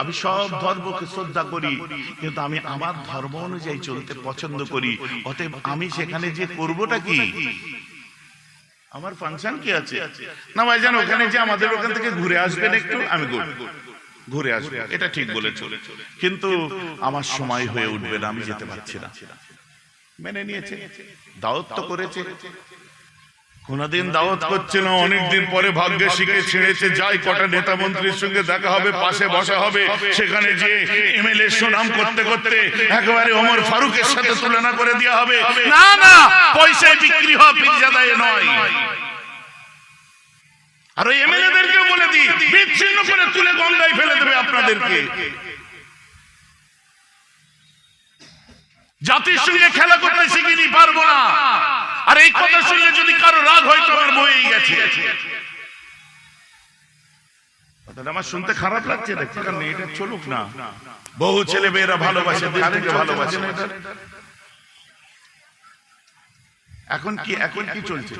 আমি সব ধর্মকে শ্রদ্ধা করি, কিন্তু আমি আমার ধর্ম অনুযায়ী চলতে পছন্দ করি। অতএব আমি সেখানে যে করবোটা কি? আমার ফাংশন কি আছে? না ভাইজান ওখানে যে আমাদের ওখান থেকে ঘুরে আসবেন একটু, আমি ঘুরে আসবে, এটা ঠিক বলেছ। কিন্তু আমার সময় হয়ে উঠবে না, আমি যেতে পারছি না। মেনে নিয়েছে, দাওয়াত করেছে। কোনদিন দাওয়াত করছে অনেকদিন পরে ভাগ্যে শিখে ছেড়েছে, যাই কটা নেতা মন্ত্রীর সঙ্গে দেখা হবে, পাশে বসা হবে, সেখানে যে এমএলএ সুনাম করতে করতে একেবারে ওমর ফারুকের সাথে তুলনা করে দেওয়া হবে। না না, পয়সায় বিক্রি হওয়া নয়। আর ওই এমএলএদেরকে বলে দিই, বিচ্ছিন্ন করে তুলে গঙ্গায় ফেলে দেবে আপনাদেরকে। জাতির সঙ্গে খেলা করতে শিখিনি, পারব না। আর এই কথা শুনলে যদি কারও রাগ হয় তো আমার বয়েই গেছে। আমার শুনতে খারাপ লাগছে কারণ এটা চলুক না। বহু ছেলে মেয়েরা ভালোবাসে ভালোবাসে। এখন কি এখন কি চলছে?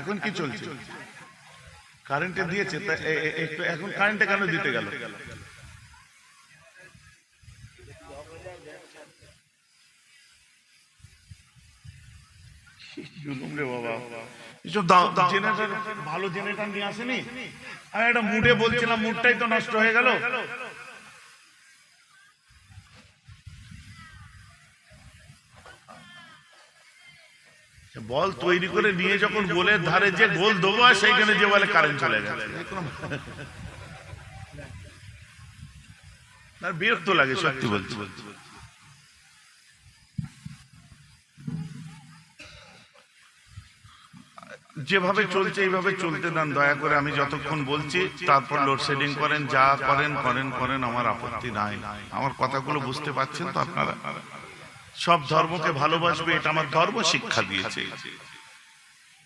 এখন কি চলছে? কারেন্টে দিয়েছে এখন কারেন্টে কেন দিতে গেল? জুলুম রে বাবা। এসব জেনারেটর ভালো জেনারেটর নিয়ে আসেনি? আমি একটা মুডে বলছিলাম মুডটাই তো নষ্ট হয়ে গেল। বল তৈরি করে নিয়ে যখন গোলের ধারে যে গোল দেবো আর সেইখানে যে বলে কারেন্ট চলে গেছে। বিরক্ত লাগে সত্যি বলছি। যেভাবে চলছে এইভাবে চলতে দেন দয়া করে আমি যতক্ষণ বলছি তারপর লোডশেডিং করেন যা করেন করেন করেন আমার আপত্তি নাই। আমার কথাগুলো বুঝতে পারছেন তো আপনারা? সব ধর্মকে ভালোবাসবে এটা আমার ধর্ম শিক্ষা দিয়েছে।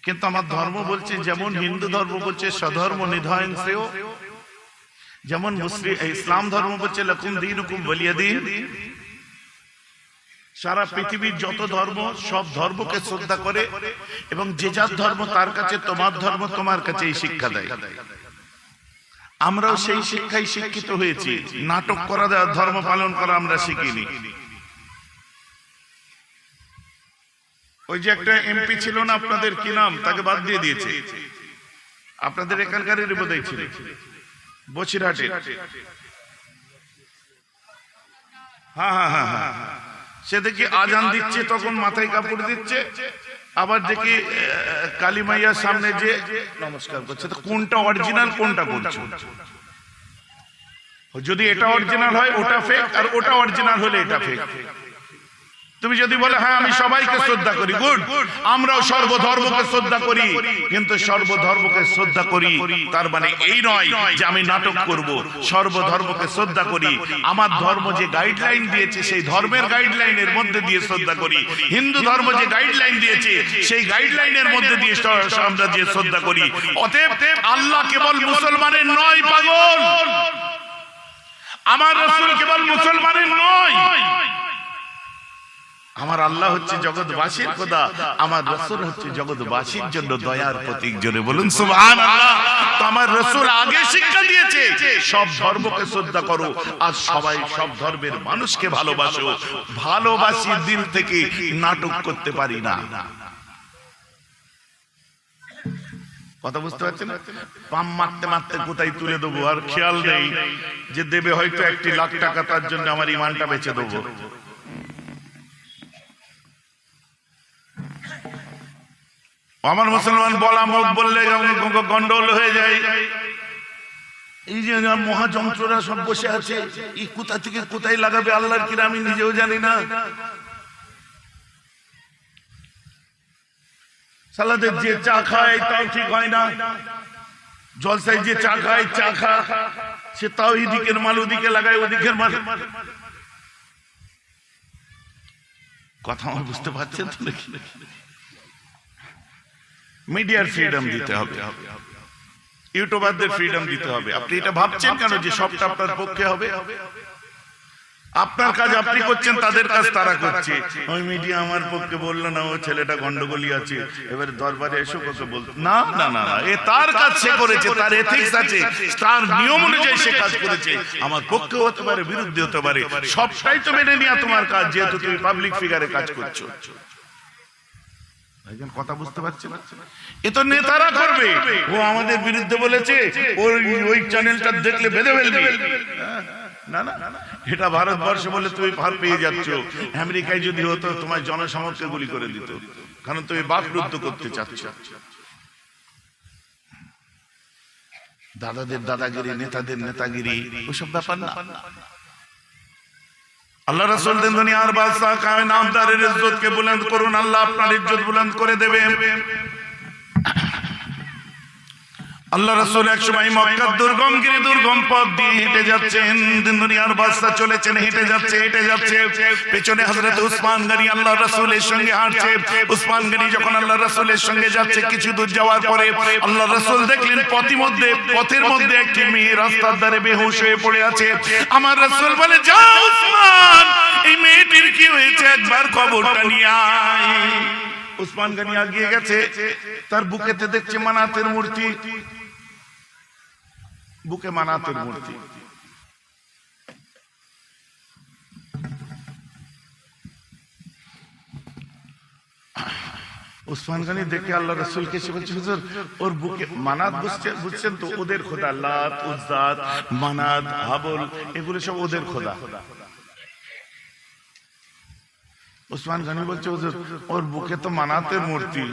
কিন্তু আমার ধর্ম বলছে যেমন হিন্দু ধর্ম বলছে স্বধর্ম নিধয়ন শ্রেয়। যেমন মুসলিম ইসলাম ধর্ম বলছে লকুম দিন হুকুম বলিয়া দিন সারা পৃথিবীর যত ধর্ম, সব ধর্মকে শ্রদ্ধা করে এবং যে যার ধর্ম তার কাছে, তোমার ধর্ম তোমার কাছে এই শিক্ষা দেয়। আমরাও সেই শিক্ষায় শিক্ষিত হয়েছি। নাটক করা দেওয়া, ধর্ম পালন করা আমরা শিখিনি। ওই যে একটা এমপি ছিল না, আপনাদের কি নাম? তাকে বাদ দিয়ে দিয়েছে। আপনাদের এখানকারই বোধহয় ছিল। বসিরহাটে হ্যাঁ হ্যাঁ হ্যাঁ হ্যাঁ। সে দেখি আজান দিচ্ছে তখন মাথায় কাপড় দিচ্ছে। আবার দেখি কালী মাইয়ার সামনে যে নমস্কার করছে তো কোনটা অরিজিনাল কোনটা করছে? যদি এটা অরিজিনাল হয় ওটা ফেক আর ওটা অরিজিনাল হলে এটা ফেক তুমি যদি বলে হ্যাঁ আমি সবাইকে শ্রদ্ধা করি, গুড। আমরাও সর্বধর্মকে শ্রদ্ধা করি। কিন্তু সর্বধর্মকে শ্রদ্ধা করি, তার মানে এই নয় যে আমি নাটক করব। সর্বধর্মকে শ্রদ্ধা করি। আমার ধর্ম যে গাইডলাইন দিয়েছে, সেই ধর্মের গাইডলাইনের মধ্যে দিয়ে শ্রদ্ধা করি। হিন্দু ধর্ম যে গাইডলাইন দিয়েছে, সেই গাইডলাইনের মধ্যে দিয়ে আমরা যে শ্রদ্ধা করি। অতএব আল্লাহ কেবল মুসলমানের নয়, পাগল। আমার রসুল কেবল মুসলমানের নয়। আমার আল্লাহ হচ্ছে জগৎবাসীর খোদা, আমার রসুল হচ্ছে জগৎবাসীর জন্য দয়ার প্রতীক। জোরে বলুন সুবহান আল্লাহ তো আমার রসুল আগে শিক্ষা দিয়েছে, সব ধর্মকে শ্রদ্ধা করো আর সবাই সব ধর্মের মানুষকে ভালোবাসো। ভালোবাসি দিল থেকে নাটক করতে পারি না। কথা বুঝতে পারছেন? পাম মারতে মারতে কোথায় তুলে দেবো? আর খেয়াল নেই যে দেবে হয়তো একটি লাখ টাকা, তার জন্য আমার ইমানটা বেঁচে দেবো। আমার মুসলমান বলা মুখ বললে গন্ডগোল হয়ে যায়। এই যে মহাযন্ত্ররা সব বসে আছে এই কোথা থেকে কোথায় লাগাবে আল্লাহর কিনা আমি নিজেও জানি না। সালাদের যে চা খায় তাও ঠিক হয় না। জলসায় যে চা খায় চা খা। সে তাও এদিকের মাল ওদিকে লাগায় ওদিকের মাল। কথা আমার বুঝতে পারছেন তো নাকি? মিডিয়ার ফ্রিডম দিতে হবে। ইউটিউবারদের ফ্রিডম দিতে হবে। আপনি এটা ভাবছেন কেন যে সবটা আপনার পক্ষে হবে? আপনার কাজ আপনি করছেন তাদের কাজ তারা করছে। ওই মিডিয়া আমার পক্ষে বলল না ও ছেলেটা গন্ডগোলি আছে। এবারে দরবারে এসে কত বল না না না না এ তার কাজ সে করেছে তার এথিক্স আছে। তার নিয়ম অনুযায়ী সে কাজ করেছে। আমার পক্ষে হতে পারে বিরুদ্ধে হতে পারে। সবটাই তো মেনে নেওয়া তোমার কাজ যেহেতু তুমি পাবলিক ফিগারে কাজ করছ। কথা বুঝতে এ তো নেতারা করবে। ও আমাদের বিরুদ্ধে বলেছে ওই ওই চ্যানেলটা দেখলে বেঁধে ফেলবে। না না এটা ভারতবর্ষ বলে তুমি ভার পেয়ে যাচ্ছ। আমেরিকায় যদি হতো তোমার জনসমক্ষে গুলি করে দিত। কারণ তুমি বাকরুদ্ধ করতে চাচ্ছ। দাদাদের দাদাগিরি নেতাদের নেতাগিরি ওসব ব্যাপার না। আল্লাহ রসুল দিন দুনিয়ার বাদশাহ কায় নামদারের ইজ্জত কে বুলন্দ করুন, আল্লাহ আপনার ইজ্জত বুলন্দ করে দেবে আল্লাহ রসুল এক সময় মক্কার দুর্গম গিরি দুর্গম পথ দিয়ে হেঁটে যাচ্ছেন। দিন দুনিয়ার বাদশাহ চলেছেন, হেঁটে যাচ্ছে হেঁটে যাচ্ছে। পেছনে হযরত উসমান গনি আল্লাহ রসুলের সঙ্গে হাঁটছে। উসমান গনি যখন আল্লাহ রসুলের সঙ্গে যাচ্ছে, কিছু দূর যাওয়ার পরে আল্লাহ রসুল দেখলেন পথি মধ্যে পথের মধ্যে একটি মেয়ে রাস্তার ধারে বেহুশ হয়ে পড়ে আছে। আমার রসুল বলে, যাও উসমান, এই মেয়েটির কি হয়েছে? একবার খবরটা নিয়ে আয়। উসমান গনি আগিয়ে গেছে, তার বুকেতে দেখছে মানাতের মূর্তি। বুকে মানাতের মূর্তি। উসমান গানি দেখে আল্লাহ এসে বলছে হুজুর ওর বুকে মানাত বুঝছে বুঝছেন তো ওদের খোদা লাত উজ্জাত মানাত হাবল এগুলো সব ওদের খোদা। উসমান গানি বলছে হুজুর ওর বুকে তো মানাতের মূর্তি।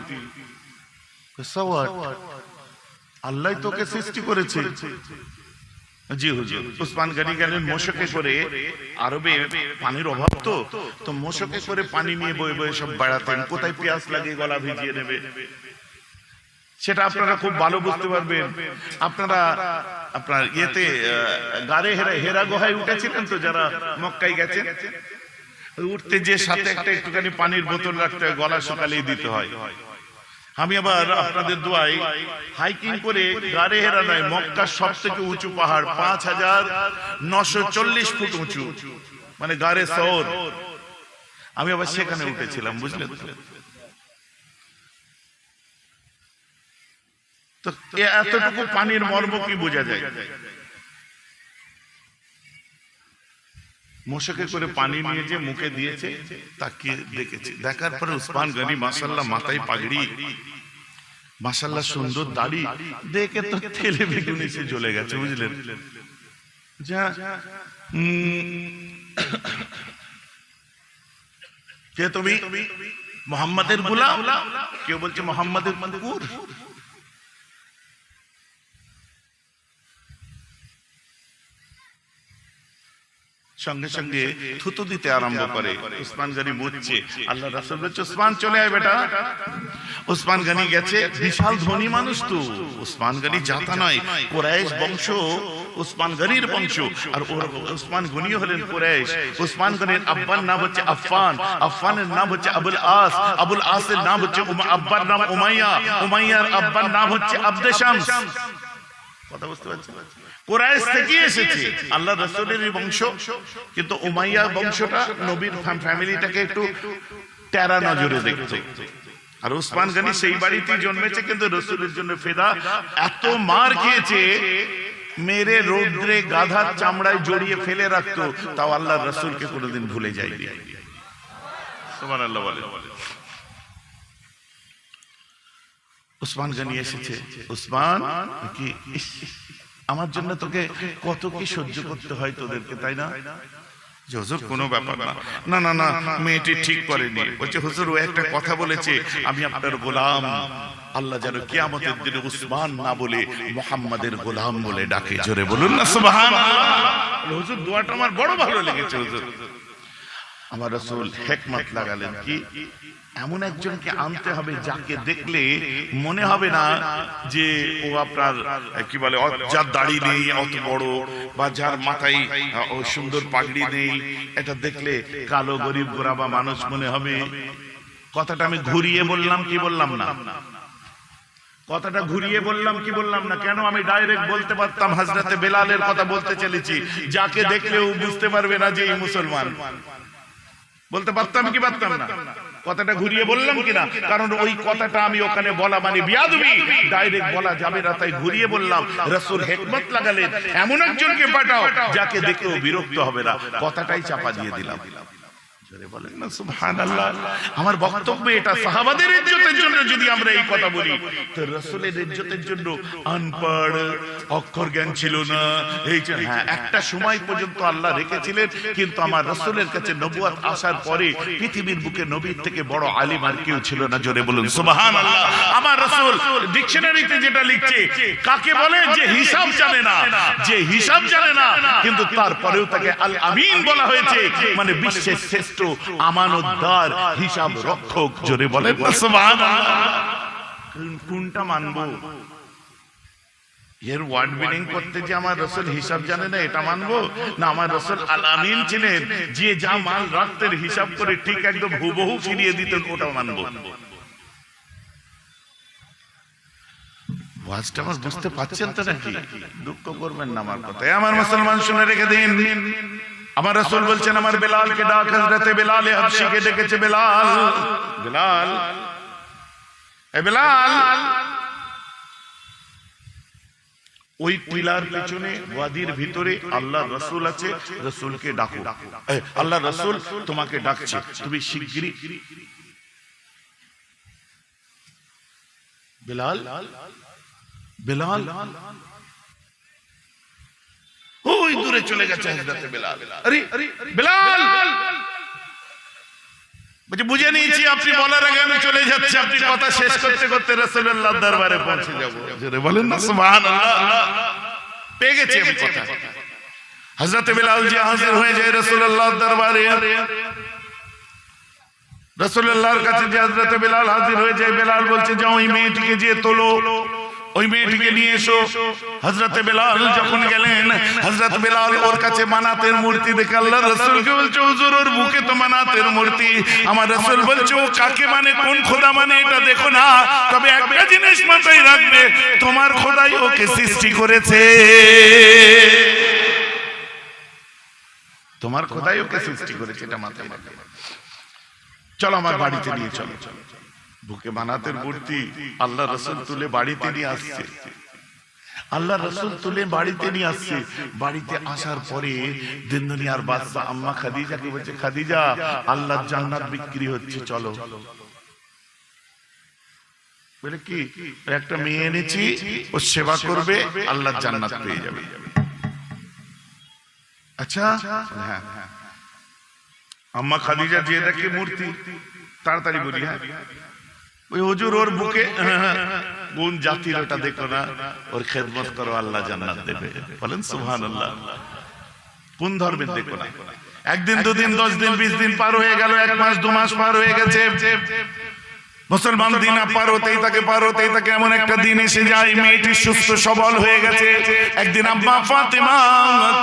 what? আল্লাহ তোকে সৃষ্টি করেছে। জি হুজুর উসমান গানি গেলেন মোশকে করে আরবে পানির অভাব তো তো। মোশকে করে পানি নিয়ে বয়ে বয়ে সব বেড়াতেন। কোথায় পেঁয়াজ লাগে গলা ভিজিয়ে নেবে? সেটা আপনারা খুব ভালো বুঝতে পারবেন। আপনারা আপনার ইয়েতে গাড়ে হেরা হেরা গুহায় উঠেছিলেন তো যারা মক্কায় গেছেন। উঠতে যে সাথে একটা একটুখানি পানির বোতল রাখতে হয় গলা সকালেই দিতে হয়। আমি আবার আপনাদের দোয়াই হাইকিং করে গাড়ে হেরা নয় মক্কার সব থেকে উঁচু পাহাড় পাঁচ হাজার নশো চল্লিশ ফুট উঁচু মানে গাড়ে শহর আমি আবার সেখানে উঠেছিলাম, বুঝলেন তো? এতটুকু পানির মর্ম কি বোঝা যায় মশকে করে পানি নিয়ে যে মুখে দিয়েছে তাকিয়ে দেখেছি। দেখার পরে উসমান গনি মাসাল্লাহ মাথায় পাগড়ি। মাসাল্লাহ সুন্দর দাড়ি দেখে তো তেলে বেগুন এসে জ্বলে গেছে বুঝলেন? যা কে তুমি? মোহাম্মদের গোলাম। কেউ বলছে মোহাম্মদের কুকুর? সঙ্গে সঙ্গে থুতু দিতে আরম্ভ করে। উসমান গনি বুঝছে। আল্লাহ রাসূল বলছে উসমান চলে আয় বেটা। উসমান গনি গেছে বিশাল ধনী মানুষ তো। উসমান গনি জাতা নয় কুরাইশ বংশ উসমান গনির বংশ। আর উসমান গনি হলেন কুরাইশ। উসমান গনির আব্বার নাম হচ্ছে আফফান। আফফানের নাম হচ্ছে আবুল আস। আবুল আসের নাম হচ্ছে আব্বার নাম উমাইয়া। উমাইয়ার আব্বার নাম হচ্ছে আব্দে শামস। কথা বুঝতে পারছেন? কোরাইশ থেকে এসেছে আল্লাহ রসুলের বংশ। কিন্তু উমাইয়া বংশটা নবীর ফ্যামিলিটাকে একটু টেরা নজরে দেখতো। আর উসমান গনি সেই বাড়িতে জন্মেছে কিন্তু রসুলের জন্য ফেদা। এত মার খেয়েছে মেরে রৌদ্রে গাধার চামড়ায় জড়িয়ে ফেলে রাখতো। তাও আল্লাহ রসুলকে কোনোদিন ভুলে যায়নি। তোমার আল্লাহ বলে উসমান গানি এসেছে। উসমান কি? আমার জন্য তোকে কত কি সহ্য করতে হয় তোদেরকে, তাই না? যে হুজুর, কোনো ব্যাপার না। না না না, মেয়েটি ঠিক করেনি। বলছে হুজুর, ও একটা কথা বলেছে, আমি আপনার গোলাম। আল্লাহ যেন কিয়ামতের দিনে উসমান না বলে মোহাম্মদের গোলাম বলে ডাকে। জোরে বলুন না, সুবহানাল্লাহ। হুজুর, দোয়াটা আমার বড় ভালো লেগেছে, হুজুর। আমার রসুল হেকমত লাগালেন কি? এমন একজনকে আনতে হবে যাকে দেখলে মনে হবে না যে ও আপনার কি বলে যার দাড়ি নেই অত বড় বা যার মাথায় ও সুন্দর পাগড়ি নেই এটা দেখলে কালো গরিব গোরাবা মানুষ মনে হবে। কথাটা আমি ঘুরিয়ে বললাম কি বললাম না? কথাটা ঘুরিয়ে বললাম কি বললাম না? কেন? আমি ডাইরেক্ট বলতে পারতাম হাজরাতে বেলালের কথা বলতে চলেছি। যাকে দেখলেও বুঝতে পারবে না যে এই মুসলমান। বলতে পারতাম কি পারতাম না? কথাটা ঘুরিয়ে বললাম কিনা? কারণ ওই কথাটা আমি ওখানে বলা মানে বিয়াদবি। ডাইরেক্ট বলা যাবে না, তাই ঘুরিয়ে বললাম। রসুর হেকমত লাগালেন। এমন একজনকে পাঠাও, যাকে দেখেও বিরক্ত হবে না। কথাটাই চাপা দিয়ে দিলাম। আমার বক্তব্য এটা সাহাবাদের ইজ্জতের জন্য যদি আমরা এই কথা বলি তো রসুলের ইজ্জতের জন্য আনপড় অক্ষর জ্ঞান ছিল না। এই হ্যাঁ একটা সময় পর্যন্ত আল্লাহ রেখেছিলেন কিন্তু আমার রসুলের কাছে নবুয়াত আসার পরে পৃথিবীর বুকে নবীর থেকে বড় আলিম আর কেউ ছিল না জোরে বলুন সুবহানাল্লাহ। আমার রসুল ডিকশনারিতে যেটা লিখছে কাকে বলে যে হিসাব জানে না যে হিসাব জানে না কিন্তু তারপরেও তাকে আল আমিন বলা হয়েছে মানে বিশ্বের শ্রেষ্ঠ আমানতদার হিসাব রক্ষক জোরে বলেন। না সুবহানাল্লাহ কোনটা মানবো? এর ওয়ার্ড মিনিং করতে যে আমার রসুল হিসাব জানে না এটা মানবো? না আমার রসুল আল আমিন ছিলেন যে যা মাল রাখতেন হিসাব করে ঠিক একদম হুবহু ফিরিয়ে দিতেন ওটা মানবো। ওয়াজটা আমার বুঝতে পাচ্ছেন তো নাকি? দুঃখ করবেন না আমার কথা। আমার মুসলমান শুনে রেখে দিন। আমার রসুল বলছেন আমার বেলালকে ডাক হজরতে বেলাল হাবশিকে ডেকেছে বেলাল। বেলাল। এ বেলাল। ওই টিলার পেছনে ওয়াদির ভিতরে আল্লাহ রসুল আছে রসুলকে ডাকো। এ, আল্লাহ রসুল তোমাকে ডাকছে তুমি শিগগিরই। বেলাল? বেলাল? ওই দূরে চলে গেছে হযরতে বেলাল। আরে বেলাল! বলছে বুঝে নিয়েছি আপনি বলার আগে আমি চলে যাচ্ছি আপনি কথা শেষ করতে করতে রাসূলুল্লাহর দরবারে পৌঁছে যাব। জোরে বলেন না সুবহানাল্লাহ। পেয়ে গেছি আমি কথা। হযরতে বেলাল যে হাজির হয়ে যায় রাসূলুল্লাহর দরবারে রাসূলুল্লাহর কাছে যে হযরতে বেলাল হাজির হয়ে যায় বেলাল বলছে যাও ওই মেয়েটিকে যে তোলো। ওই মেয়েটিকে নিয়ে এসো। হজরতে বেলাল যখন গেলেন হজরত বেলাল ওর কাছে মানাতের মূর্তি দেখে আল্লাহ রসুলকে বলছে, হুজুর, ওর বুকে তো মানাতের মূর্তি। আমার রসুল বলছে, ও কাকে মানে কোন খোদা মানে এটা দেখো না, তবে একটা জিনিস মাথায় রাখবে, তোমার খোদাই ওকে সৃষ্টি করেছে। তোমার খোদাই ওকে সৃষ্টি করেছে, এটা মাথায় রাখবে। চলো আমার বাড়িতে নিয়ে চলো চলো। বুকে বানাতের মূর্তি আল্লাহ রসুল তুলে বাড়িতে নিয়ে আসছে। আল্লাহ রসুল তুলে বাড়িতে নিয়ে আসছে। বাড়িতে আসার পরে দিন দুনিয়ার বাদশা আম্মা খাদিজাকে বলছে খাদিজা আল্লাহ জান্নাত বিক্রি হচ্ছে চলো। বলে কি একটা মেয়ে এনেছি ও সেবা করবে আল্লাহ জান্নাত পেয়ে যাবে। আচ্ছা হ্যাঁ আম্মা খাদিজা যে দেখে মূর্তি তাড়াতাড়ি বলি হ্যাঁ। ওই হজুর ওর বুকে কোন জাতির ওটা দেখো না। ওর খেদমত করো আল্লাহ জান্নাত দেবে। বলেন সুহান আল্লাহ কোন ধর্মের দেখো না। একদিন দুদিন দশ দিন বিশ দিন পার হয়ে গেল এক মাস দু মাস পার হয়ে গেছে। মুসলমান দিন পার হতেই তাকে পার হতেই তাকে এমন একটা দিন এসে যায় মেয়েটি সুস্থ সবল হয়ে গেছে। একদিন আম্মা ফাতেমা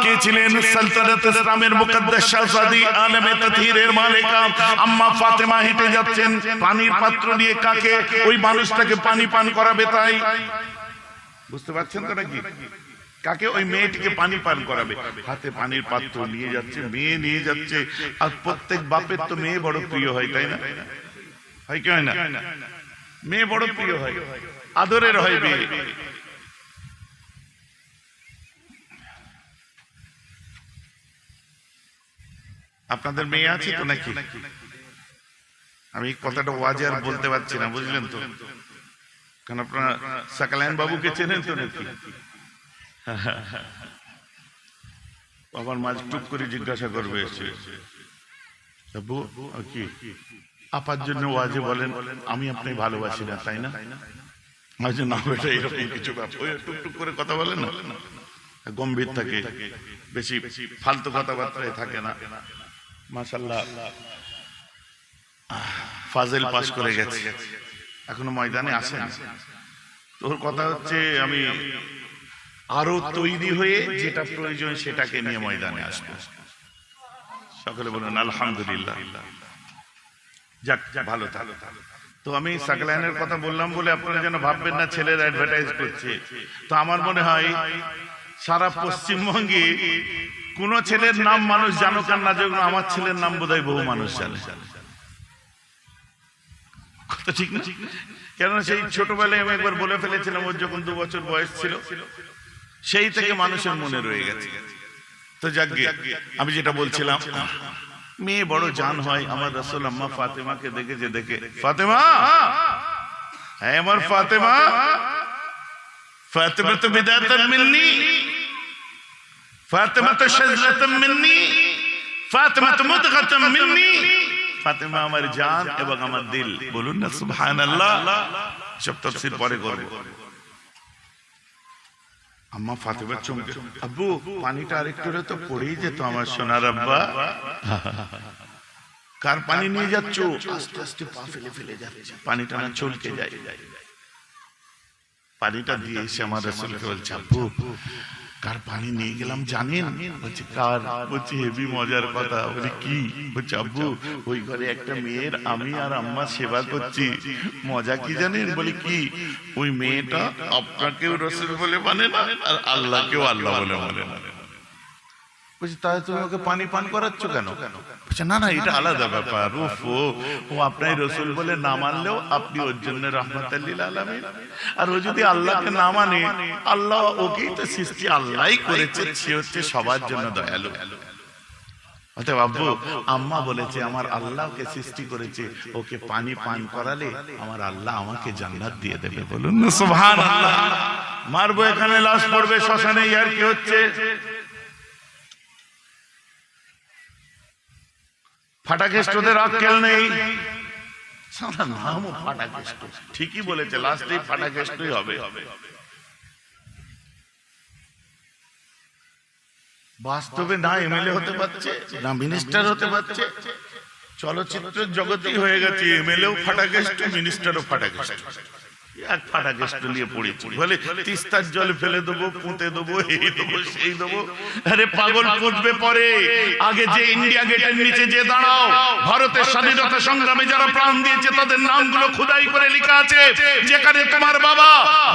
কে ছিলেন? সালতানাত ইসলামের মুকদ্দাস শাহজাদি আলমে তাথিরের মালিকা। আম্মা ফাতেমা হেঁটে যাচ্ছেন পানির পাত্র নিয়ে কাকে ওই মানুষটাকে পানি পান করাবে তাই? বুঝতে পারছেন তো নাকি? কাকে ওই মেয়েটিকে পানি পান করাবে? হাতে পানির পাত্র নিয়ে যাচ্ছে মেয়ে নিয়ে যাচ্ছে। আর প্রত্যেক বাপের তো মেয়ে বড় প্রিয় হয় তাই না? হয় কি হয় না? মেয়ে বড় প্রিয় হয়, আদরের হয় মেয়ে আপনাদের মেয়ে আছে তো নাকি? আমি কথাটা ওয়াজে আর বলতে পারছি না, বুঝলেন তো? কারণ আপনারা সাকালায়ন বাবুকে চেনেন তো নাকি? বাবার মাঝ টুক করে জিজ্ঞাসা করবে বাবু কি? আপার জন্য ওয়াজে বলেন আমি আপনি ভালোবাসি না তাই না? না? বেটা এরকম কিছু টুকটুক করে কথা বলেন না। গম্ভীর থাকে বেশি ফালতু কথাবার্তায় থাকে না। ফাজেল পাস করে গেছে। এখনও ময়দানে আসেন তোর কথা হচ্ছে আমি আরও তৈরি হয়ে যেটা প্রয়োজন সেটাকে নিয়ে ময়দানে আসব। সকলে বলুন আলহামদুলিল্লাহ। যাক ভালো থাকো। তো তো আমি সাকলাইনের কথা বললাম বলে আপনারা যেন ভাববেন না ছেলের অ্যাডভার্টাইজ করছে। তো আমার মনে হয় সারা পশ্চিমবঙ্গে কোন ছেলের নাম মানুষ জানুক আর না জানুক আমার ছেলের নাম বোধহয় বহু মানুষ জানে। কথা ঠিক না? কেননা সেই ছোটবেলায় আমি একবার বলে ফেলেছিলাম ওর যখন দু বছর বয়স ছিল সেই থেকে মানুষের মনে রয়ে গেছে। তো যাক আমি যেটা বলছিলাম মেয়ে বড় জান হয় আমার রসুল আম্মা ফাতেমাকে দেখেছে দেখে। ফাতেমা! হ্যাঁ আমার ফাতেমা! ফাতেমা। তো বিদাতান মিন্নি। ফাতেমা তো শাজরাতান মিন্নি। ফাতেমা তো মুদগাতান মিন্নি। ফাতেমা আমার জান এবং আমার দিল। বলুন না সুবহানাল্লাহ। সব তাফসীর পরে করব। আম্মা ফাতেমা চমকে আব্বু পানিটা আরেকটু তো পড়েই যেত আমার সোনার আব্বা। কার পানি নিয়ে যাচ্ছ? আস্তে আস্তে পা ফেলে ফেলে যাচ্ছে। পানিটা না চলকে যায়। পানিটা দিয়ে এসে আমার রসুলকে বলছে আব্বু কার পানি নিয়ে গেলাম জানেন? বলছে, কার? বলছে হেভি মজার কথা। বলি কি? বলছে, আব্বু, ওই ঘরে একটা মেয়ের আমি আর আম্মা সেবা করছি। মজা কি জানেন? বলি, কি? ওই মেয়েটা আপনাকেও রসুল বলে মানে না, আর আল্লাহকেও আল্লাহ বলে মানে না। বলছি, তাহলে তুমি ওকে পানি পান করাচ্ছ কেন কেন? বলছে না না এটা আলাদা ব্যাপার। উফ ও আপনার রসুল বলে না মানলেও আপনি ওর জন্য রহমত আলামিন। আর ও যদি আল্লাহকে না মানে আল্লাহ ওকেই তো সৃষ্টি আল্লাহই করেছে সে হচ্ছে সবার জন্য দয়ালু। অতএব আব্বু আম্মা বলেছে আমার আল্লাহকে সৃষ্টি করেছে ওকে পানি পান করালে আমার আল্লাহ আমাকে জান্নাত দিয়ে দেবে। বলুন না সুবহানাল্লাহ। মারবো এখানে লাশ পড়বে শ্মশানে ইয়ার কি হচ্ছে? ফাটাকেষ্টদের আক্কেল নেই। নামও ফাটাকেষ্ট ঠিকই বলেছে ফাটাকেষ্টই হবে। বাস্তবে না এমএলএ হতে পারছে না মিনিস্টার হতে পারছে চলচ্চিত্রের জগতেই হয়ে গেছে এমএলএও ফাটাকেষ্ট মিনিস্টারও ফাটাকেষ্ট এক ফাটা কেষ্ট নিয়ে পড়েছি। বলে, তিস্তার জল ফেলে দেবো, পুঁতে দেবো, এই দেবো, সেই দেবো। আরে পাগল পুঁতবে পরে। আগে যে ইন্ডিয়া গেটের নিচে যে দাঁড়াও। ভারতের স্বাধীনতা সংগ্রামে যারা প্রাণ দিয়েছে, তাদের নামগুলো খুদাই করে লেখা আছে। যেখানে তোমার বাবা,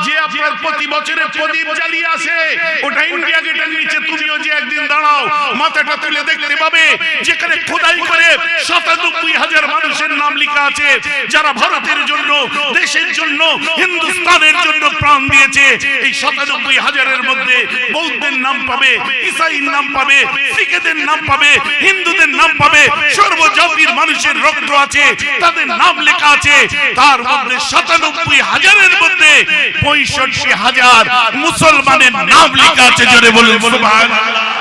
যে আপনার প্রতি বছরে প্রদীপ জ্বালিয়ে আসে, ওটা ইন্ডিয়া গেটের নিচে তুমিও যে একদিন দাঁড়াও মাথাটা তুলে দেখতে পাবে। যেখানে খোদাই করে সাতানব্বই হাজার মানুষের নাম লেখা আছে। যারা ভারতের জন্য, দেশের জন্য, হিন্দুস্তানের জন্য প্রাণ দিয়েছে, এই সাতানব্বই হাজারের মধ্যে বৌদ্ধের নাম পাবে, ইসাইর নাম পাবে, শিখেদের নাম পাবে, হিন্দুদের নাম পাবে, সর্বজাতির মানুষের রক্ত আছে, তাদের নাম লেখা আছে। তার মধ্যে সাতানব্বই হাজারের মধ্যে পঁয়ষট্টি হাজার মুসলমানের নাম লেখা আছে। জোরে বলুন, সুবহানাল্লাহ।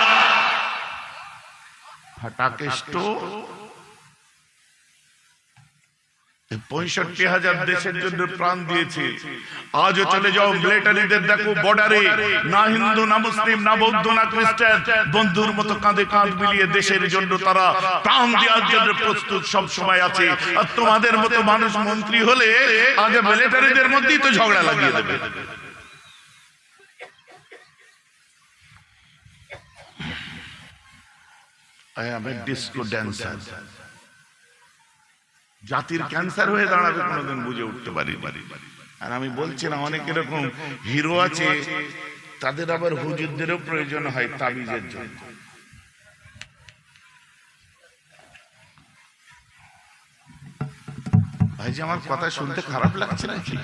পঁয়ষট্টি হাজার দেশের জন্য প্রাণ দিয়েছে। আজও চলে যাও মিলিটারিদের দেখো বর্ডারে না হিন্দু, না মুসলিম, না বৌদ্ধ, না খ্রিস্টান। বন্ধুর মতো কাঁধে কাঁধ মিলিয়ে দেশের জন্য তারা প্রাণ দেওয়ার জন্য প্রস্তুত সব সময় আছে। আর তোমাদের মতো মানুষ মন্ত্রী হলে আগে মিলিটারিদের মধ্যেই তো ঝগড়া লাগিয়ে দেবে। I am a disco dancer. জাতির ক্যান্সার হয়ে দাঁড়াবে কোনোদিন বুঝে উঠতে পারি আর আমি বলছি না অনেক এরকম হিরো আছে তাদের আবার হুজুরদেরও প্রয়োজন হয় তাবিজের জন্য। ভাই যে আমার কথা শুনতে খারাপ লাগছে নাকি?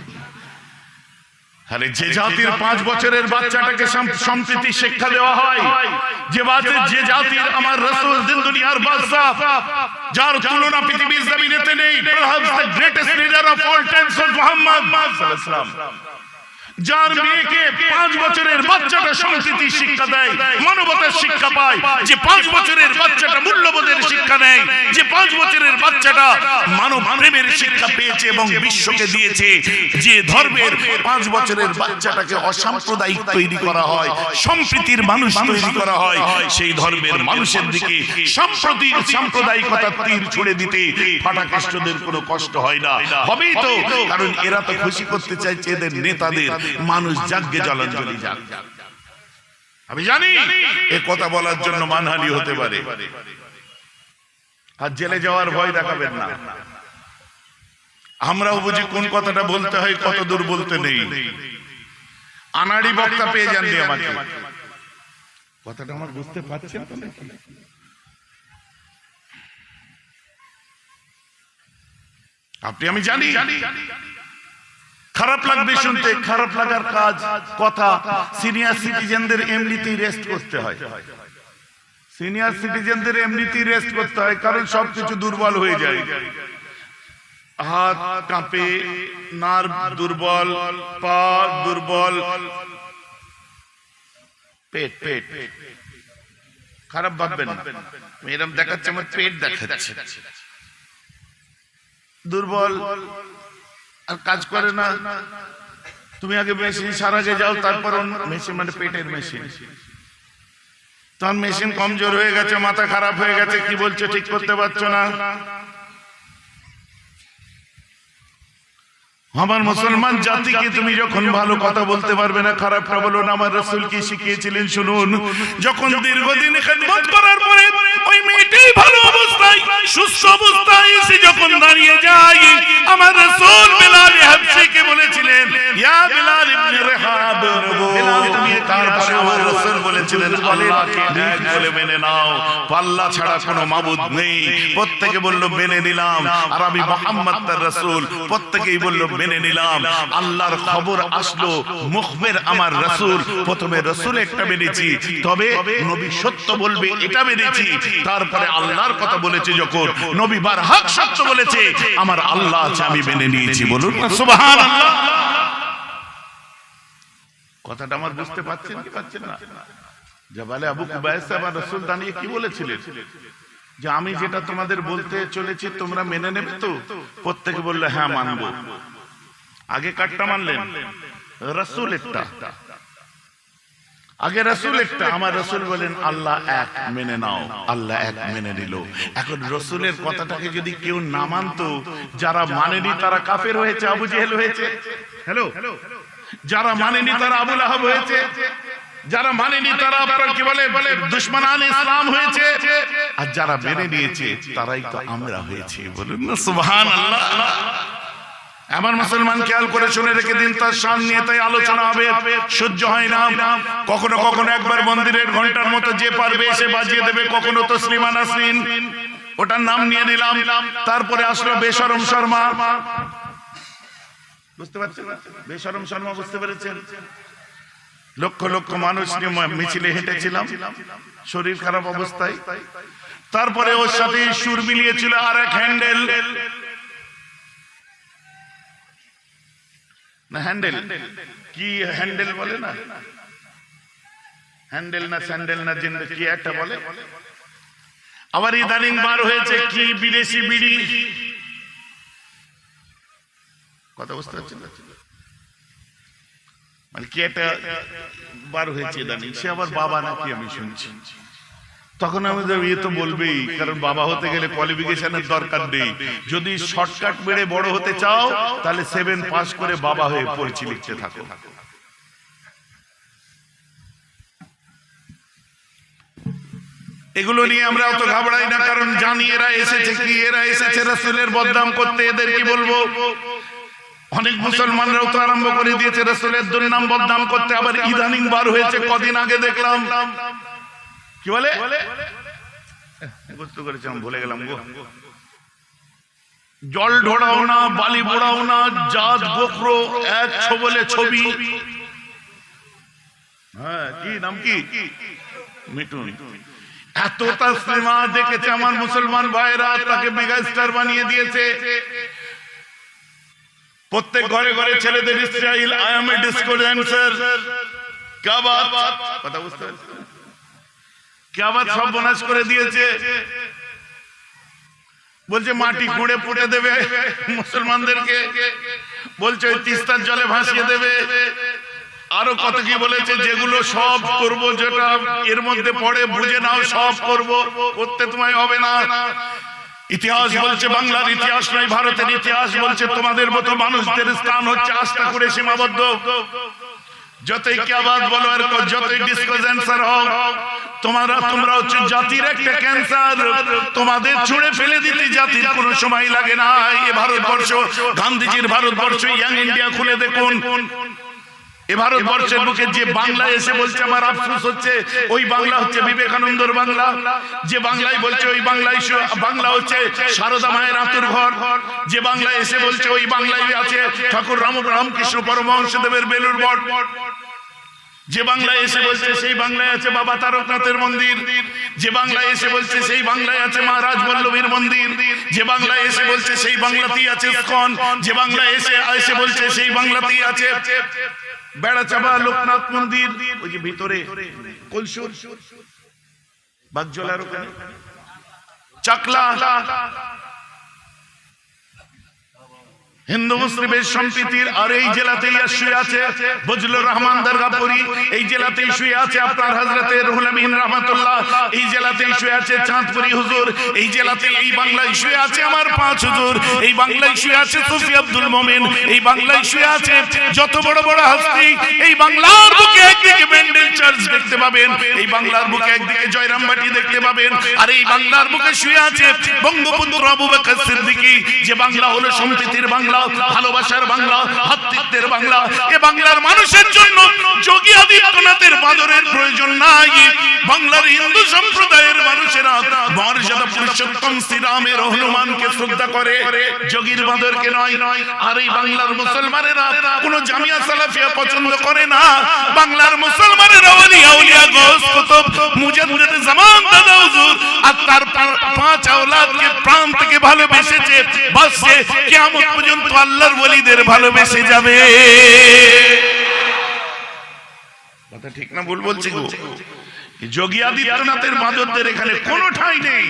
আরে যে জাতির পাঁচ বছরের বাচ্চাটাকে সম- সম্প্রীতি শিক্ষা দেওয়া হয় যে বাতির যে জাতির আমার রসুল দিন দুনিয়ার বাদশাহ যার তুলনা পৃথিবীর জমিনেতে নেই। perhaps the greatest leader of all times was Muhammad sallallahu alaihi wasallam যার মেয়েকে পাঁচ বছরের বাচ্চাটা সংস্কৃতি শিক্ষা দেয় মানবতার শিক্ষা পায় যে পাঁচ বছরের বাচ্চাটা মূল্যবোধের শিক্ষা নেয় যে পাঁচ বছরের বাচ্চাটা মানব প্রেমের শিক্ষা পেয়েছে এবং বিশ্বকে দিয়েছে যে ধর্মের পাঁচ বছরের বাচ্চাটাকে অসাম্প্রদায়িক তৈরি করা হয় সম্প্রীতির মানুষ তৈরি করা হয় সেই ধর্মের মানুষের দিকে সম্প্রতি সাম্প্রদায়িকতা তীর ছুড়ে দিতে ফাটাকেষ্টদের কোনো কষ্ট হয় না। হবেই তো কারণ এরা তো খুশি করতে চাইছে এদের নেতাদের মানুষ যাজ্ঞে জলাঞ্জলি যাক। আমি জানি এ কথা বলার জন্য মানহানি হতে পারে। আর জেলে যাওয়ার ভয় দেখাবেন না। আমরাও বুঝি কোন কথাটা বলতে হয়, কত দূর বলতে নেই। আনাড়ি বক্তা পেয়ে যাননি আমাকে। কথাটা আমার বুঝতে পারছেন তো নাকি? আপনি আমি জানি। খারাপ লাগবে শুনতে খারাপ লাগার কাজ কথা সিনিয়র সিটিজেনদের এমনিতেই রেস্ট করতে হয়। সিনিয়র সিটিজেনদের এমনিতেই রেস্ট করতে হয় কারণ সবকিছু দুর্বল হয়ে যায়। হাত কাঁপে নার্ভ দুর্বল পা দুর্বল। পেট পেট খারাপ ভাববেন না। এরকম দেখাচ্ছে আমার পেট দেখাচ্ছে। দুর্বল আর কাজ করে না। তুমি আগে মেশিন সারাগে যাও, তারপর মেশিন মানে পেটের মেশিন। তখন মেশিন কমজোর হয়ে গেছে, মাথা খারাপ হয়ে গেছে, কি বলছো ঠিক করতে পারছ না। আমার মুসলমান জাতিকে তুমি যখন ভালো কথা বলতে পারবে না খারাপটা বলো না আমার রসুল কি শিখিয়েছিলেন শুনুন। যখন দীর্ঘদিন খেদমত করার পরে ওই মেয়েটি ভালো অবস্থায় সুস্থ অবস্থায় এসে যখন দাঁড়িয়ে যায় আমার রসুল বিলাল হাবশিকে বলেছিলেন ইয়া বিলাল ইবনে রেহাব বিলাল তুমি আমার রসুল বলেছিলেন আল্লাহকে এক বলে মেনে নাও। পাল্লা ছাড়া কোনো মাবুদ নেই। প্রত্যেকে বলল মেনে নিলাম। আর আমি মোহাম্মদ তার রসুল প্রত্যেকেই বলল মেনে নিলাম। আল্লাহর খবর আসলো মুখবের আমার রসুল। প্রথমে রসুল একটা মেনেছি তবে নবী সত্য বলবে এটা মেনেছি। তারপরে আল্লাহর কথা বলেছে যখন নবী বার হক সত্য বলেছে আমার আল্লাহ আছে আমি মেনে নিয়েছি। বলুন সুবহান আল্লাহ কথাটা আমার বুঝতে পারছেন কি পাচ্ছেন না? জবালে আবু আমার রসুল দাঁড়িয়ে কি বলেছিলেন? যে আমি যেটা তোমাদের বলতে চলেছি, তোমরা মেনে নেবে তো? প্রত্যেকে বললে হ্যাঁ আগে কাটটা মানলেন? রসুল একটা আগে রসুল একটা আমার রসুল বলেন, আল্লাহ এক মেনে নাও। আল্লাহ এক মেনে নিল। এখন রসুলের কথাটাকে যদি কেউ না মানতো, যারা মানেনি তারা কাফের হয়েছে, আবু জেহেল হয়েছে। হ্যালো যারা মানেনি তারা আবুল আহাব হয়েছে। যারা মানেনি তারা আপনার কি বলে? বলে দুশ্মনান ইসলাম হয়েছে। আর যারা মেনে নিয়েছে, তারাই তো আমরা হয়েছি বলুন না সুবহান আল্লাহ এমন মুসলমান খেয়াল করে শুনে রেখে দিন, তার সামনে নিয়ে তাই আলোচনা হবে। সহ্য হয় না। কখনো কখনো একবার মন্দিরের ঘণ্টার মতো যে পারবে এসে বাজিয়ে দেবে, কখনো তো শ্রীমান আসলিন ওটার নাম নিয়ে নিলাম। তারপরে আসলো বেসরম শর্মা। বুঝতে পারছেন? বেসরম শর্মা বুঝতে পেরেছেন? লক্ষ লক্ষ মানুষ নিয়ে মিছিলে হেঁটেছিলাম। শরীর খারাপ অবস্থায়। তারপরে ওর সাথে সুর মিলিয়েছিল আর এক হ্যান্ডেল। না হ্যান্ডেল? কি হ্যান্ডেল বলে না? হ্যান্ডেল না স্যান্ডেল না জিন্দ কি একটা বলে? আবার ইদানিং বার হয়েছে কি বিদেশি বিড়ি? কথা বুঝতে পারছেন না? মানে কি একটা বার হয়েছে ইদানিং? সে আবার বাবা নাকি আমি শুনছি। তখন আমাদের ইয়ে তো বলবেই, কারণ বাবা হতে গেলে কোয়ালিফিকেশনের দরকার নেই। যদি শর্টকাট মেরে বড় হতে চাও, তাহলে সেভেন পাস করে বাবা হয়ে পড়ছি, লিখতে থাকো। এগুলো নিয়ে আমরা অত ঘাবড়াই না, কারণ জানি এরা এসেছে কি, এরা এসেছে রসুলের বদনাম করতে, এদের কি বলব? অনেক মুসলমানরাও তো আরম্ভ করে দিয়েছে রসুলের দুর্নাম বদনাম করতে, আবার ইদানিং বার হয়েছে, কদিন আগে দেখলাম। কি বলে? বুঝতে করেছি ভুলে গেলাম গো। জল ঢোড়াও না, বালি বোড়াও না, জাত গোখরো, এক ছবলে ছবি। হ্যাঁ কি, নাম কি? মিটুন এতটা সিনেমা দেখেছে আমার মুসলমান ভাইরা তাকে মেগা স্টার বানিয়ে দিয়েছে। প্রত্যেক ঘরে ঘরে ছেলেদের Israel I am a disco dancer কাবাত কথা বুঝতে পারছেন? কে আবার সর্বনাশ করে দিয়েছে বলছে মাটি খুঁড়ে পুড়ে দেবে মুসলমানদেরকে বলছে ওই তিস্তার জলে ভাসিয়ে দেবে আরও কত কি বলেছে যেগুলো সব করব যেটা এর মধ্যে পড়ে বুঝে নাও সব করব করতে তোমায় হবে না ইতিহাস বলছে বাংলার ইতিহাস নয়, ভারতের ইতিহাস বলছে, তোমাদের মতো মানুষদের স্থান হচ্ছে আস্থা করে সীমাবদ্ধ। যতই হোক ক্যান্সার তোমাদের ফেলে কোনো সময় লাগে না এ ভারতবর্ষ, গান্ধীজির ভারতবর্ষ ইয়াং ইন্ডিয়া খুলে দেখুন। এ ভারতবর্ষের বুকে যে বাংলা এসে বলছে আমার আফসোস হচ্ছে, ওই বাংলা হচ্ছে বিবেকানন্দর বাংলা। যে বাংলায় বলছে ওই বাংলায় বাংলা হচ্ছে সারদা মায়ের আতুর ঘর। যে বাংলা এসে বলছে ওই বাংলায় আছে ঠাকুর রাম রামকৃষ্ণ পরমহংস দেবের বেলুর মঠ। যে বাংলায় এসে বলছে সেই বাংলায় আছে বাবা তারকনাথের মন্দির। যে বাংলায় এসে বলছে সেই বাংলায় আছে মহারাজ বল্লভীর মন্দির। যে বাংলায় এসে বলছে সেই বাংলাতেই আছে স্কন যে বাংলায় এসে এসে বলছে সেই বাংলাতেই আছে বেড়াচাপা লোকনাথ মন্দির। ওই যে ভিতরে চাকলা। হিন্দু মুসলিমের সম্প্রীতির আর এই জেলাতেই শুয়ে আছে বজলুর রহমান দরগাপুরি, এই জেলাতেই শুয়ে আছে আপনার হজরতে রুহুল আমিন রহমাতুল্লাহ, এই জেলাতেই শুয়ে আছে চাঁদপুরি হুজুর, এই জেলাতে এই বাংলায় শুয়ে আছে আমার পাঁচ হুজুর, এই বাংলায় শুয়ে আছে সুফি আব্দুল মোমেন, এই বাংলায় শুয়ে আছে যত বড় বড় হস্তি, এই বাংলার বুকে একদিকে ব্যান্ডেল চার্চ দেখতে পাবেন, এই বাংলার বুকে একদিকে জয়রামবাটি দেখতে পাবেন, আর এই বাংলার বুকে শুয়ে আছে বঙ্গবন্ধু আবু বকর সিদ্দিকী, যে বাংলা হলো সম্প্রীতির বাংলা ভালোবাসার বাংলা ভাতৃত্বের বাংলা এ বাংলার মানুষের জন্য যোগী আদিত্যনাথের বাদরের প্রয়োজন নাই। বাংলার হিন্দু সম্প্রদায়ের মানুষেরা মর্যাদা পুরুষোত্তম শ্রীরামের হনুমানকে শ্রদ্ধা করে। যোগীর বাদরকে নয়। নয় আর এই বাংলার মুসলমানেরা কোন জামিয়া সালাফিয়া পছন্দ করে না। বাংলার মুসলমানেরা ওলিয়া উলিয়া গোস কুতুব। মুজাদ্দিদ জামান দাদা হুজুর। আর তার পাঁচ আওলাদকে প্রাণ থেকে ভালোবেসেছে বাসে কিয়ামত পর্যন্ত আল্লাহর বলিদের ভালোবেসে যাবে। কথা ঠিক না, ভুল বলছি গো। যোগী আদিত্যনাথের মাদকদের এখানে কোনো ঠাই নেই।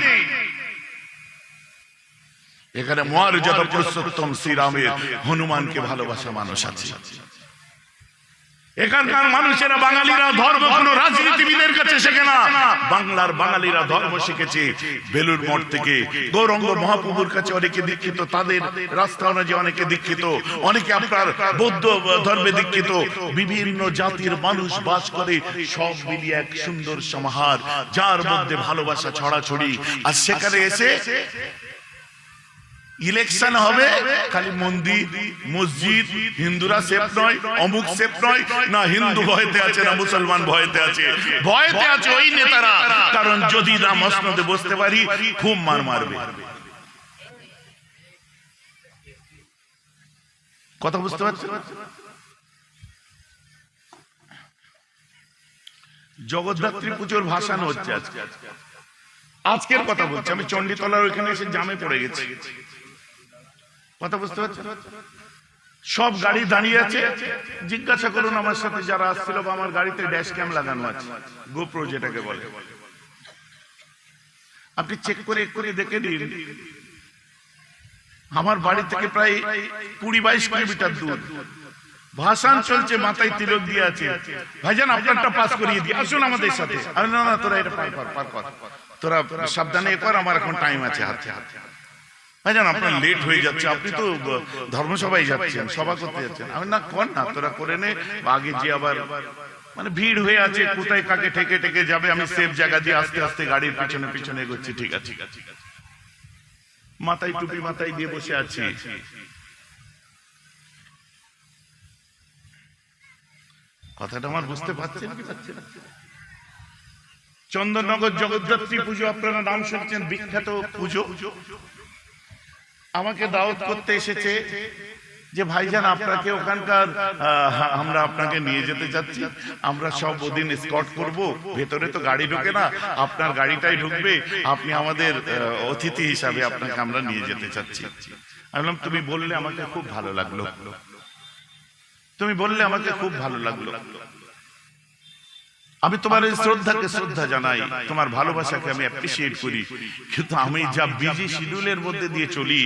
এখানে মর্যাদা পুরুষোত্তম শ্রীরামের হনুমানকে ভালোবাসা মানুষ আছে। এখানকার মানুষেরা বাঙালিরা ধর্ম কোন রাজনীতিবিদের কাছে শেখে না। বাংলার বাঙালিরা ধর্ম শিখেছে বেলুর মঠ থেকে। গৌরঙ্গ মহাপ্রভুর কাছে অনেকে দীক্ষিত, তাদের রাস্তা অনুযায়ী অনেকে দীক্ষিত, অনেকে আপনার বৌদ্ধ ধর্মে দীক্ষিত। বিভিন্ন জাতির মানুষ বাস করে, সব মিলিয়ে এক সুন্দর সমাহার, যার মধ্যে ভালোবাসা ছড়াছড়ি। আর সেখানে এসে ইলেকশন হবে খালি মন্দির মসজিদ হিন্দুরা সেফ নয় অমুক সেফ নয় না হিন্দু ভয়তে আছে না মুসলমান ভয়তে আছে। ভয়তে আছে ওই নেতারা। কারণ যদি না মসনদে বসতে পারি খুব মার মারবে। কথা বুঝতে পারছেন? জগদ্ধাত্রী পুজোর ভাসানো হচ্ছে আজকে। আজকের কথা বলছি আমি চণ্ডীতলার ওইখানে এসে জামে পড়ে গেছি। কথা বুঝতে পারছেন? সব গাড়ি দাঁড়িয়ে আছে। জিজ্ঞাসা করুন আমার সাথে যারা আসছিল বা আমার গাড়িতে ড্যাশ ক্যাম লাগানো আছে। গোপ্রো যেটাকে বলে। আপনি চেক করে করে দেখে দিন আমার বাড়ি থেকে প্রায় কুড়ি বাইশ কিলোমিটার দূর। ভাষণ চলছে, মাথায় তিলক দিয়ে আছে। ভাইজান, আপনারটা পাস করিয়ে দিই। আসুন আমাদের সাথে। না না, তোরা এটা পার কর পার কর। তোরা সাবধানে কর, আমার এখন টাইম আছে হাতে হাতে। ভাইজান আপনার লেট হয়ে যাচ্ছে আপনি তো ব- ধর্মসভায় যাচ্ছেন সভা করতে যাচ্ছেন। আমি না কর না তোরা করে নে আগে যে আবার মানে ভিড় হয়ে আছে কোথায় কাকে ঠেকে ঠেকে যাবে আমি সেফ জায়গা দিয়ে আস্তে আস্তে গাড়ির পিছনে পিছনে এগোচ্ছি ঠিক আছে। ঠিক আছে। মাথায় টুপি মাথায় দিয়ে বসে আছি। কথাটা আমার বুঝতে পারছেন? চন্দননগর জগদ্ধাত্রী পুজো আপনারা নাম শুনছেন বিখ্যাত পুজো। আমাকে দাওয়াত করতে এসেছে যে ভাইজান আপনাকে ওখানকার আমরা আপনাকে নিয়ে যেতে চাচ্ছি আমরা সব ওদিন স্কট করব ভেতরে তো গাড়ি ঢোকে না আপনার গাড়িটাই ঢুকবে আপনি আমাদের অতিথি হিসাবে আপনাকে আমরা নিয়ে যেতে চাচ্ছি আমি বললাম তুমি বললে আমাকে খুব ভালো লাগল। তুমি বললে আমাকে খুব ভালো লাগল। আমি তোমার এই শ্রদ্ধাকে শ্রদ্ধা জানাই তোমার ভালোবাসাকে আমি অ্যাপ্রিসিয়েট করি। কিন্তু আমি যা বিজি শিডিউলের মধ্যে দিয়ে চলি